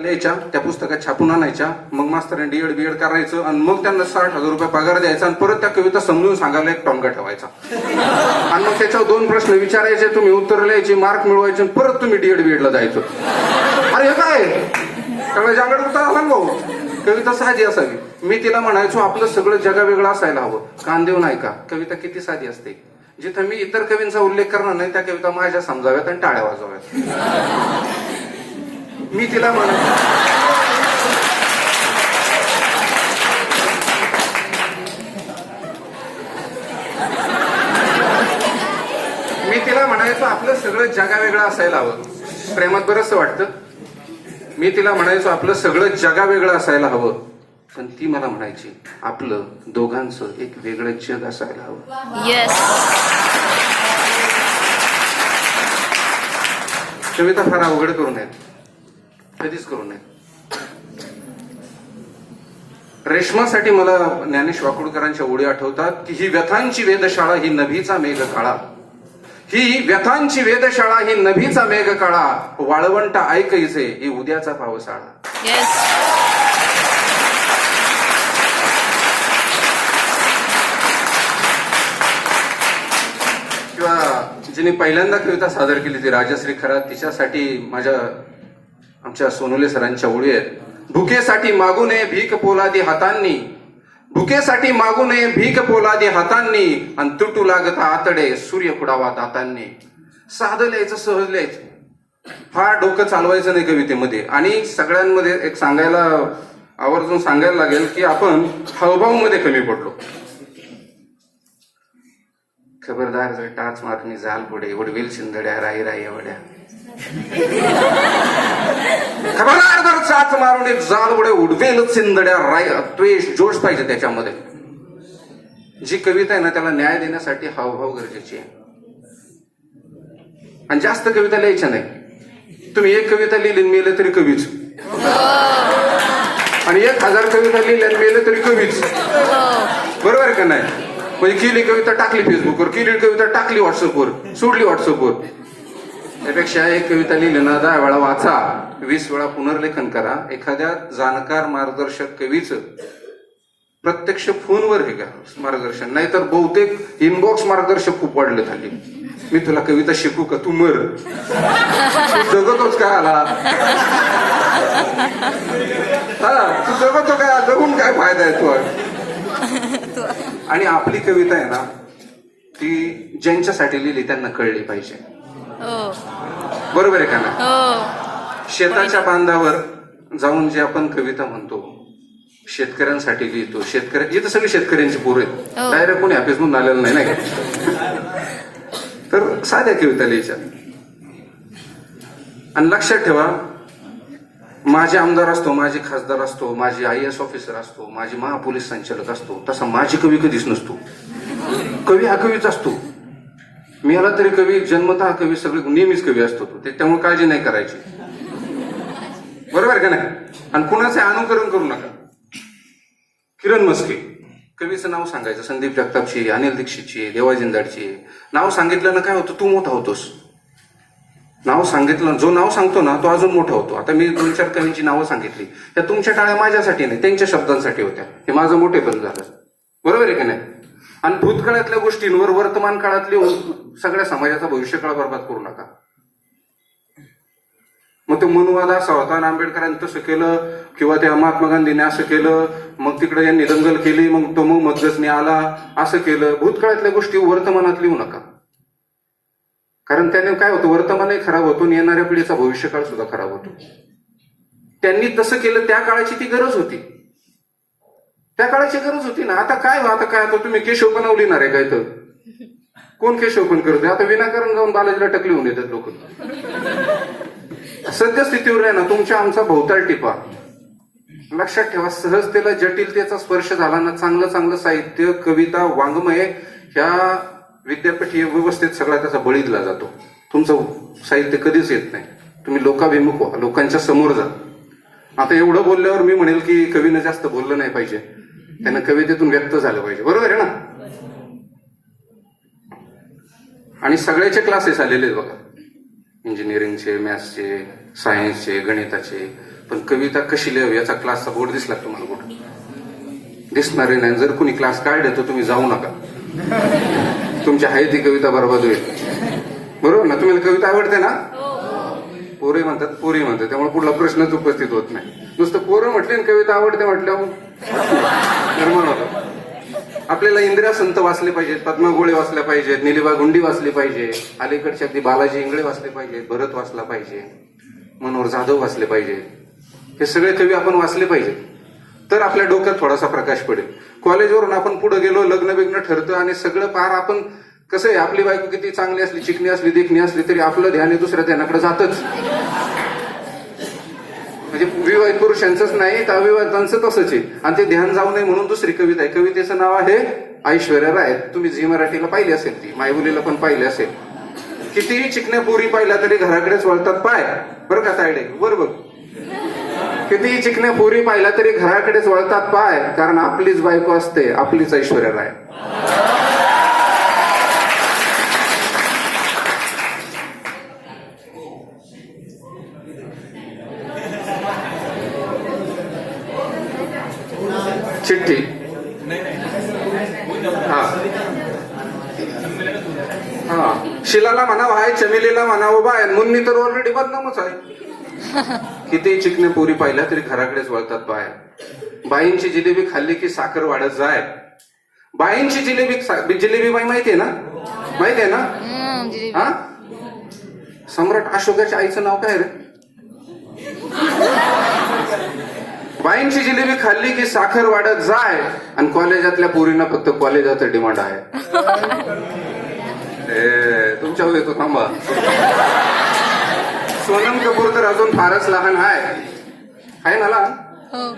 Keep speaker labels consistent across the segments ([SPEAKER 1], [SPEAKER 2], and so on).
[SPEAKER 1] लिहायच्या त्या पुस्तकात छापून आणायच्या मग मास्तरांनी डीएड बीएड करायचं आणि मग त्यांना साठ हजार रुपये पगार द्यायचा आणि परत त्या कविता समजून सांगायला एक टॉंगा ठेवायचा. आणि मग त्याच्यावर दोन प्रश्न विचारायचे तुम्ही उत्तर लिहायचे मार्क मिळवायचे आणि परत तुम्ही डीएड ला जायचं. अरे काय? त्यामुळे जागड होता आला भाऊ. कविता साधी असावी. मी तिला म्हणायचो आपलं सगळं जगावेगळं असायला हवं. कान देऊन ऐका कविता किती साधी असते. जिथं मी इतर कवींचा उल्लेख करणार नाही त्या कविता माझ्या समजाव्यात आणि टाळ्या वाजवाव्यात. मी तिला म्हणायचो मी तिला म्हणायचो आपलं सगळं जगावेगळं असायला हवं. प्रेमात बरंच वाटतं? मी तिला म्हणायचो आपलं सगळं जगावेगळं असायला हवं. पण ती मला म्हणायची आपलं दोघांचं एक वेगळं जग असायला हवं.
[SPEAKER 2] येस
[SPEAKER 1] कविता फार अवघड करू नयेत कधीच करू नयेत रेशमासाठी मला ज्ञानेश वाकुडकरांच्या ओळी आठवतात की ही व्यथांची वेधशाळा ही नभीचा मेघ काळा ही व्यथांची वेधशाळा ही नभीचा मेघ काळा वाळवंट ऐकैसे ही उद्याचा पावसाळा.
[SPEAKER 2] येस
[SPEAKER 1] किंवा जिने पहिल्यांदा कविता सादर केली ती राजश्री खरा तिच्यासाठी माझ्या आमच्या सोनुले सरांच्या ओळी आहेत. भुकेसाठी मागू नये भीक पोलादी हातांनी. भुकेसाठी मागू नये भीक पोलादी हातांनी. आणि तुटू लागत आतडे सूर्य कुडावा दातांनी. साधं लिहायचं सहज लिहायचं. फार डोकं चालवायचं नाही कवितेमध्ये. आणि सगळ्यांमध्ये एक सांगायला आवर्जून सांगायला लागेल की आपण हावभावमध्ये कमी पडलो. खबरदार टाच मारणी झाल पुढे. वडवेल शिंदड्या राई राई एवढ्या. खबरदार चाच मारून एक जालवडे उडवेल चिंदड्या राय द्वेष जोश पाहिजे त्याच्यामध्ये. जी कविता आहे ना त्याला न्याय देण्यासाठी हावभाव गरजेची आहे. आणि जास्त कविता लिहायच्या नाही. तुम्ही एक कविता लिहिली मेले तरी कवीच. आणि एक हजार कविता लिहिल्या मेले तरी कवीच. बरोबर आहे का नाही? म्हणजे केली कविता टाकली फेसबुकवर केली कविता टाकली व्हॉट्सअपवर सोडली व्हॉट्सअपवर त्यापेक्षा एक कविता लिहिली ना दहा वेळा वाचा वीस वेळा पुनर्लेखन करा. एखाद्या जाणकार मार्गदर्शक कवीच प्रत्यक्ष फोनवर हे का मार्गदर्शन. नाहीतर बहुतेक इनबॉक्स मार्गदर्शक खूप वाढले झाले मी तुला कविता शिकू का? तू मर. जगतोच काय आला? हा तू जगतो काय? जगून काय फायदा आहे तू आणि आपली कविता आहे ना ती ज्यांच्यासाठी लिहिली त्यांना कळली पाहिजे. बरोबर आहे का ना
[SPEAKER 2] हो.
[SPEAKER 1] शेताच्या बांधावर जाऊन जे आपण कविता म्हणतो शेतकऱ्यांसाठी लिहितो शेतकऱ्या इथं सगळी शेतकऱ्यांची पोरं आहेत.
[SPEAKER 2] हो.
[SPEAKER 1] डायरेक्ट कोणी ऑफिस म्हणून आलेलं नाही नाही तर साध्या कविता लिहायच्या. आणि लक्षात ठेवा माझे आमदार असतो माझे खासदार असतो माझे आय एस ऑफिसर असतो माझे महापोलीस संचालक असतो तसा माझी कवी कधीच नसतो. कवी हा कवीच असतो. मी आला तरी कवी जन्मतः कवी सगळे नेहमीच कवी असतो तो. ते- त्यामुळे काळजी नाही करायची. बरोबर का नाही? आणि कुणाचे अनुकरण करू नका. किरण मस्के कवीचं नाव सांगायचं. संदीप जगतापची अनिल दीक्षितची देवा जिंदाडची नाव सांगितलं ना काय होतं? तू मोठा होतोस. नाव सांगितलं. जो नाव सांगतो ना तो अजून मोठा होतो. आता मी दोन चार कवींची नावं सांगितली. त्या तुमच्या टाळ्या माझ्यासाठी नाही त्यांच्या शब्दांसाठी होत्या. हे माझं मोठेपण झालं. बरोबर आहे की नाही? आणि भूतकाळातल्या गोष्टींवर वर्तमान काळातली सगळ्या समाजाचा भविष्यकाळ बरबाद करू नका. मग तो मनुवाद असा होता आंबेडकरांनी तसं केलं किंवा त्या महात्मा गांधीने असं केलं मग तिकडे यांनी दंगल केली मग तो मग मद्गजने आला असं केलं. भूतकाळातल्या गोष्टी वर्तमानात लिहू नका. कारण त्याने काय होतं? वर्तमानही खराब होतो आणि येणाऱ्या पिढीचा भविष्यकाळ सुद्धा खराब होतो. त्यांनी तसं केलं त्या काळाची ती गरज होती. त्या काळाची गरज होती ना. आता काय हो, आता काय? आता तुम्ही केशव बनवली ना रे काय तर? कोण केशव पण करते आता विनाकारण जाऊन बालाजीला टकली होऊन येतात लोक. सद्यस्थितीवर आहे ना तुमच्या आमचा भोवताळ टिपा. लक्षात ठेवा सहजतेला जटिलतेचा स्पर्श झाला ना चांगलं चांगलं साहित्य कविता वाङ्मय ह्या विद्यापीठीय व्यवस्थेत सगळा त्याचा बळी दिला जातो. तुमचं साहित्य कधीच येत नाही. तुम्ही लोकाभिमुख व्हा लोकांच्या समोर जा. आता एवढं बोलल्यावर मी म्हणेल की कवीनं जास्त बोललं नाही पाहिजे. त्यानं कवितेतून व्यक्त झालं पाहिजे. बरोबर आहे ना? आणि सगळ्याचे क्लासेस आलेले आहेत बघा. इंजिनिअरिंगचे मॅथ्सचे सायन्सचे गणिताचे. पण कविता कशी लिहावी याचा क्लासचा बोर्ड दिसला तुम्हाला कुठं? दिसणारे नाही. जर कुणी क्लास काढले तर तुम्ही जाऊ नका. तुमची आहे ती कविता बरोबर होईल. बरोबर ना? तुम्हाला कविता आवडते ना? पोरे म्हणतात पोरी म्हणतात. त्यामुळे पुढला प्रश्नच उपस्थित होत नाही. नुसतं पोरं म्हटले आणि कविता आवडते म्हटल्यावर निर्माण होतं. आपल्याला इंदिरा संत वाचले पाहिजेत पद्मा गोळे वाचल्या पाहिजेत निलिबा गुंडी वाचली पाहिजे अलीकडचे अगदी बालाजी इंगळे वाचले पाहिजेत भरत वाचला पाहिजे मनोहर जाधव वाचले पाहिजेत. हे सगळे कवी आपण वाचले पाहिजेत. तर आपल्या डोक्यात थोडासा प्रकाश पडेल. कॉलेजवरून आपण पुढे गेलो लग्न बिग्न ठरतं आणि सगळं पार आपण कसं आहे आपली बायको किती चांगली असली चिकणी असली देखणी असली तरी आपलं ध्यान हे दुसऱ्या ध्यानाकडे जातच. म्हणजे विवाहित पुरुषांचंच नाही तर अविवाहितांचं तसंच आहे. आणि ते ध्यान जाऊ नये म्हणून दुसरी कविता आहे. कवितेचं नाव आहे ऐश्वर्या राय. तुम्ही झी मराठीला पाहिली असेल ती मायबुलीला पण पाहिली असेल. कितीही चिकण्या पुरी पाहिल्या तरी घराकडेच वळतात पाय. बरं का तायडे? बर बघ. कितीही चिकण्या पुरी पाहिल्या तरी घराकडेच वळतात पाय. कारण आपलीच बायको असते आपलीच ऐश्वर्या राय. चिठ्ठी? हा. हा. शिलाला म्हणावं आहे चमेलीला म्हणावं बाय मुन्नी तर ऑलरेडी बदनामच आहे. किती चिकने पोरी पाहिल्या तरी घराकडेच वळतात बाय बाईंची जिलेबी खाल्ली की साखर वाढत जाय. बाईंची जिलेबी जिलेबी बाई माहितीये ना? माहितीये ना?
[SPEAKER 2] हम्म, जिलेबी.
[SPEAKER 1] हा? सम्राट अशोकाच्या आईचं नाव काय रे? बाईंची जिलेबी खाल्ली की साखर वाढत जाय आणि कॉलेजातल्या पोरींना फक्त कॉलेजाचं डिमांड आहे. ए, तुमच्या येतो थांबा. सोनम कपूर तर अजून फारच लहान आहे आहे ना लहान?
[SPEAKER 2] हो.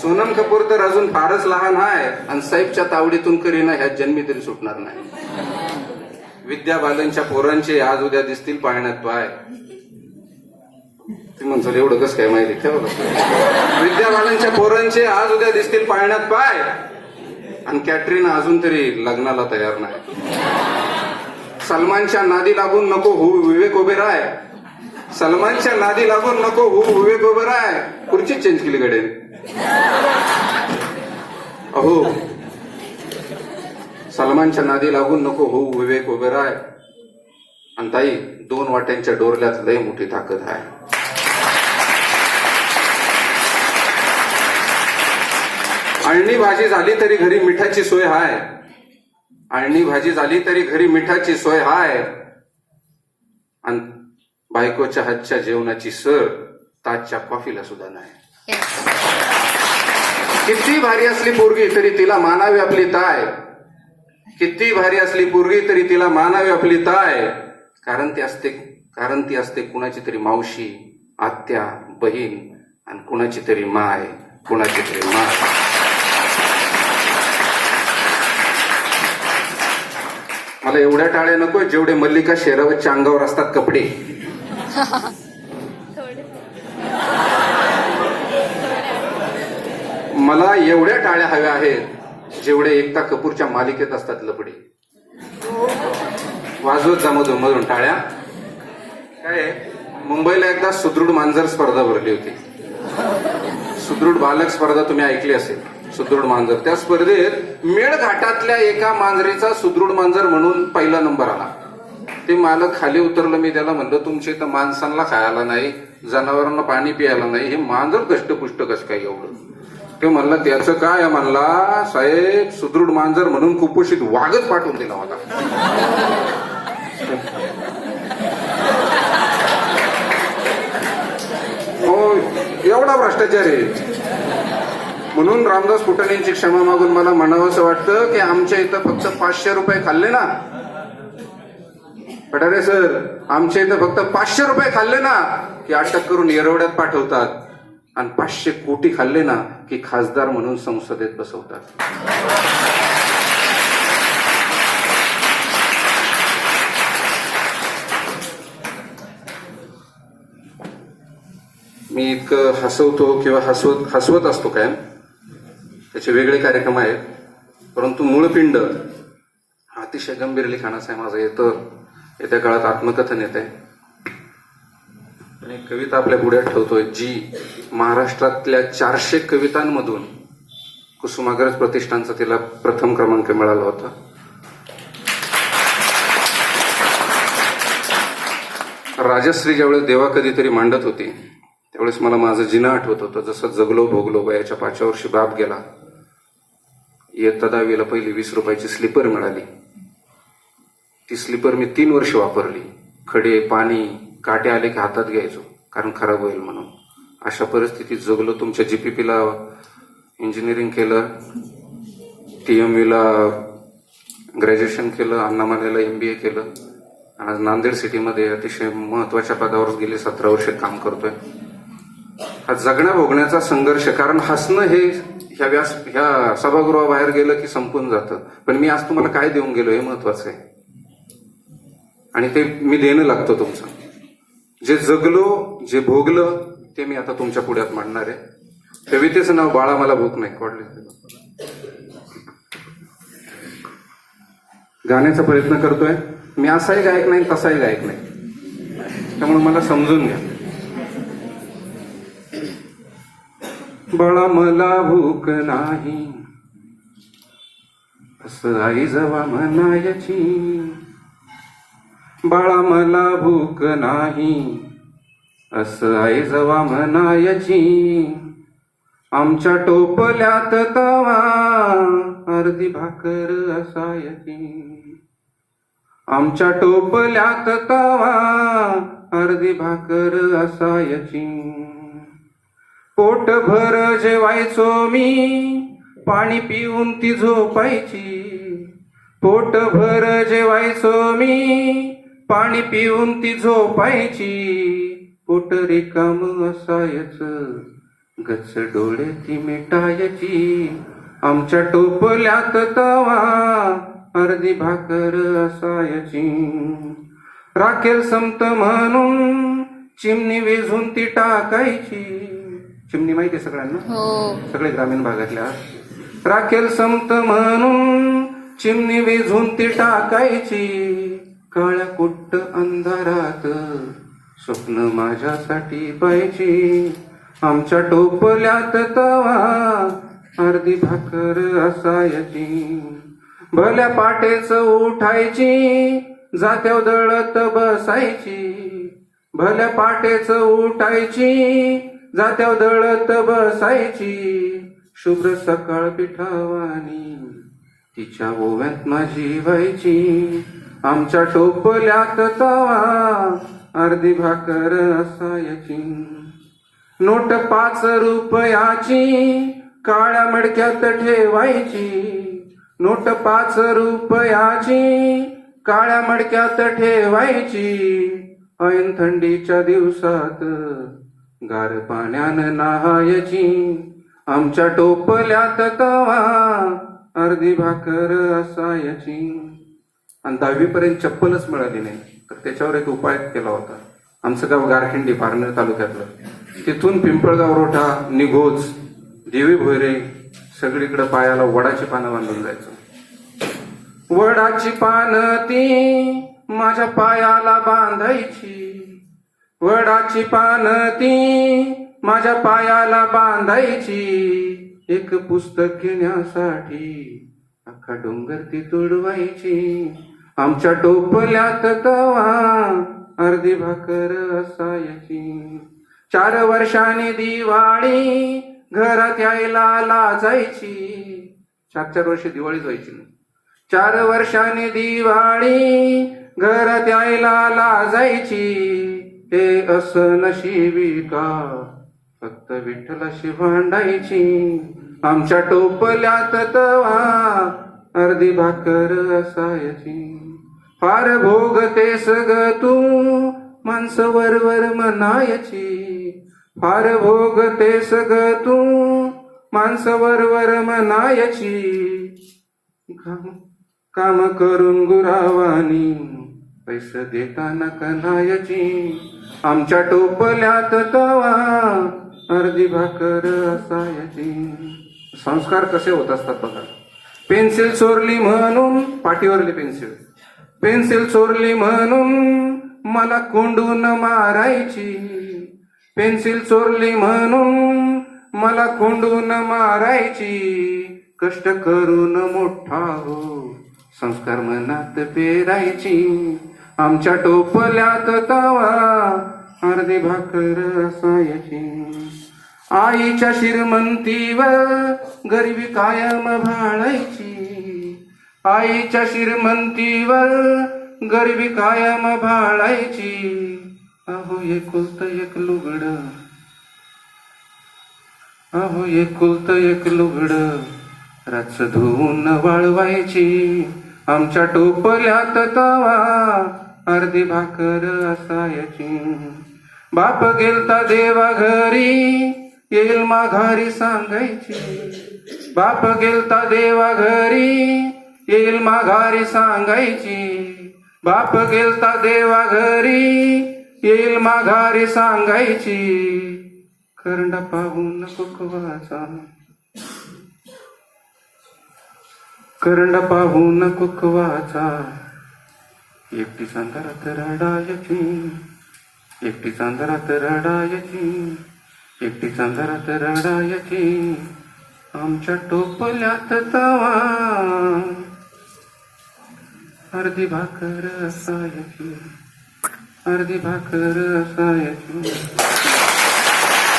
[SPEAKER 1] सोनम कपूर तर अजून फारच लहान आहे आणि साहेबच्या तावडीतून करीना ह्या जन्मी तरी सुटणार नाही. विद्या बालनच्या पोरांचे आज उद्या दिसतील पाळण्यात पाय. ते म्हणतो एवढं कसं काय माहिती? ठेवा कसं. पोरांचे आज उद्या दिसतील पाळण्यात पाय. आणि कॅटरीन अजून तरी लग्नाला तयार नाही. सलमानच्या नादी लागून नको हो विवेक ओबेराय सलमानच्या नादी लागून नको हो विवेक ओबेराय खुर्ची चेंज केली कडे अहो सलमानच्या नादी लागून नको हो विवेक ओबेराय आणि ताई दोन वाट्यांच्या डोरल्यात लय मोठी ताकद आहे. आळणी भाजी झाली तरी घरी मिठाची सोय हाय. आळणी भाजी झाली तरी घरी मिठाची सोय हाय. आणि बायकोच्या हातच्या जेवणाची सर ताजच्या कॉफीला सुद्धा नाही. किती भारी असली पोरगी तरी तिला मानावी आपली ताय. किती भारी असली पोरगी तरी तिला मानावी आपली ताय. कारण ती असते कारण ती असते कुणाची तरी मावशी आत्या बहीण आणि कुणाची तरी माय कुणाची तरी माय. मला एवढ्या टाळ्या नको जेवढे मल्लिका शेरावतच्या अंगावर असतात कपडे. मला एवढ्या टाळ्या हव्या आहेत जेवढे एकता कपूरच्या मालिकेत असतात लपडे. वाजवत जा मधून टाळ्या. काय मुंबईला एकदा सुदृढ मांजर स्पर्धा भरली होती. सुदृढ बालक स्पर्धा तुम्ही ऐकली असेल. सुदृढ मांजर. त्या स्पर्धेत मेळघाटातल्या एका मांजरीचा सुदृढ मांजर म्हणून पहिला नंबर आला. ते मालक खाली उतरलं मी त्याला म्हणलं तुमच्या इथं माणसांना खायला नाही जनावरांना पाणी प्यायला नाही हे मांजर दष्टपुष्ट कसं काय एवढं? ते म्हणलं त्याचं काय? म्हणला साहेब सुदृढ मांजर म्हणून कुपोषित वाघच पाठवून दिला मला हो एवढा भ्रष्टाचार आहे. म्हणून रामदास फुटाणेंची क्षमा मागून मला म्हणावं असं वाटतं की आमच्या इथं फक्त पाचशे रुपये खाल्ले ना. पठारे सर आमच्या इथं फक्त पाचशे रुपये खाल्ले ना की अटक करून येरवड्यात पाठवतात. आणि पाचशे कोटी खाल्ले ना की खासदार म्हणून संसदेत बसवतात. मी इतकं हसवतो किंवा हसवत हसवत असतो काय? त्याचे वेगळे कार्यक्रम आहेत. परंतु मूळ पिंड अतिशय गंभीर लिखाणाचं आहे माझं. येतं येत्या काळात आत्मकथन येत आहे. आणि कविता आपल्या पुढ्यात ठेवतोय. जी महाराष्ट्रातल्या चारशे कवितांमधून कुसुमाग्रज प्रतिष्ठानचा तिला प्रथम क्रमांक मिळाला होता. राजश्री ज्यावेळेस देवा कधीतरी मांडत होती त्यावेळेस मला माझं जिना आठवत होतं. जसं जगलो भोगलो वयाच्या पाचव्या वर्षी बाप गेला इयत्ता दहावीला पहिली वीस रुपयाची स्लीपर मिळाली. ती स्लीपर मी तीन वर्ष वापरली. खडे पाणी काटे आले की हातात घ्यायचो कारण खराब होईल म्हणून. अशा परिस्थितीत जगलो तुमच्या जीपीपीला इंजिनिअरिंग केलं टी एम ला ग्रॅज्युएशन केलं अण्णामालेला एम बी ए केलं. आणि आज नांदेड सिटीमध्ये अतिशय महत्त्वाच्या पदावर गेले सतरा वर्ष काम करतोय. हा जगण्या भोगण्याचा संघर्ष कारण हसणं हे ह्या व्यास ह्या सभागृहाबाहेर गेलं की संपून जातं. पण मी आज तुम्हाला काय देऊन गेलो हे महत्वाचं आहे. आणि ते मी देणं लागतं तुमचं. जे जगलो जे भोगलं ते मी आता तुमच्या पुढ्यात मांडणार आहे. कवितेचं नाव बाळा मला भूक नाही कोडले गाण्याचा प्रयत्न करतोय. मी असाही गायक नाही तसाही गायक नाही. त्यामुळे मला समजून घ्या. बाळा मला भूक नाही. असं आई जवा म्हणायची बाळा मला भूक नाही. असं आई जवा म्हणायची आमच्या टोपल्यात तवा अर्धी भाकर असायची. आमच्या टोपल्यात तवा अर्धी भाकर असायची. पोट भर जेवायचो मी पाणी पिऊन ती झोपायची. पोट भर जेवायचो मी पाणी पिऊन ती झोपायची. पोट रिकाम असायचं गच डोळे ती मिटायची. आमच्या टोपल्यात तवा अर्धी भाकर असायची. राखेल संत म्हणून चिमणी वेझून ती टाकायची. चिमणी माहिती आहे सगळ्यांना?
[SPEAKER 2] हो.
[SPEAKER 1] सगळे ग्रामीण भागातल्या. राखेल संत म्हणून चिमणी विझून ती टाकायची. काळ्या कुट्ट अंधारात स्वप्न माझ्यासाठी पाहिजे आमच्या टोपल्यात तवा अर्धी भाकर असायची. भल्या पाटेच उठायची जात्याव दळत बसायची. भल्या पाटेच उठायची जात्याव दळत बसायची शुभ्र सकाळ पिठावानी. तिच्या ओव्यात माझी व्हायची. आमच्या टोपल्यात तवा अर्धी भाकर असायची. नोट पाच रुपयाची काळ्या मडक्यात ठेवायची. नोट पाच रुपयाची काळ्या मडक्यात ठेवायची. ऐन थंडीच्या दिवसात गार पाण्यान नाहायची. आमच्या टोपल्यात तवा अर्धी भाकर असायची. आणि दहावीपर्यंत चप्पलच मिळाली नाही. तर त्याच्यावर एक उपाय केला होता. आमचं गाव गारखिंडी पारनेर तालुक्यातलं. तिथून पिंपळगाव रोठा निघोज देवी भोयरे सगळीकडे पायाला वडाची पानं बांधून जायचं. वडाची पानं ती माझ्या पायाला बांधायची. वडाची पानं ती माझ्या पायाला बांधायची. एक पुस्तक घेण्यासाठी अख्खा डोंगर ती तुडवायची. आमच्या टोपल्यात तवा अर्धी भाकर असायची. चार वर्षांनी दिवाळी घरात यायला लाजायची. चार चार वर्ष दिवाळीच व्हायची चार वर्षांनी दिवाळी घरात यायला लाजायची. हे असं नशिबी का फक्त विठ्ठलाशी भांडायची आमच्या टोपल्यात तवा अर्धी भाकर असायची. फार भोग ते सग तू माणसं वरवर म्हणायची फार भोग ते सग तू माणसं वरवर म्हणायची काम करून गुरावानी पैसे देताना कनायची आमच्या टोपल्यात तवा अर्धी भाकर असायची. संस्कार कसे होत असतात बघा. पेन्सिल चोरली म्हणून पाठीवरली पेन्सिल. पेन्सिल चोरली म्हणून मला कोंडून मारायची. पेन्सिल चोरली म्हणून मला कोंडून मारायची. कष्ट करून मोठा हो संस्कार मनात पेरायची. आमच्या टोपल्यात तवा अर्धी भाकर असायची आईच्या श्रीमंतीवर गरिबी कायम भाळायची. आईच्या श्रीमंतीवर गरिबी कायम भाळायची. अहो एकुलत एक लुगड. अहो एकुलत एक लुगड. रच धुवून वाळवायची. आमच्या टोपल्यात तवा अर्धी भाकर असायची. बाप गेलता देवा घरी येईल माघारी सांगायची. बाप गेलता देवा घरी येईल माघारी सांगायची. बाप गेलता देवा घरी येईल माघारी सांगायची. करंडा पाहून कुकवाचा करंडा पाहून कुकवाचा एकटी चांदरात रडायची. एकटी चांदरात रडायची. एकटी चांदरात रडायची. आमच्या टोपल्यात तवा. अर्धी भाकर असायची. अर्धी भाकर असायची.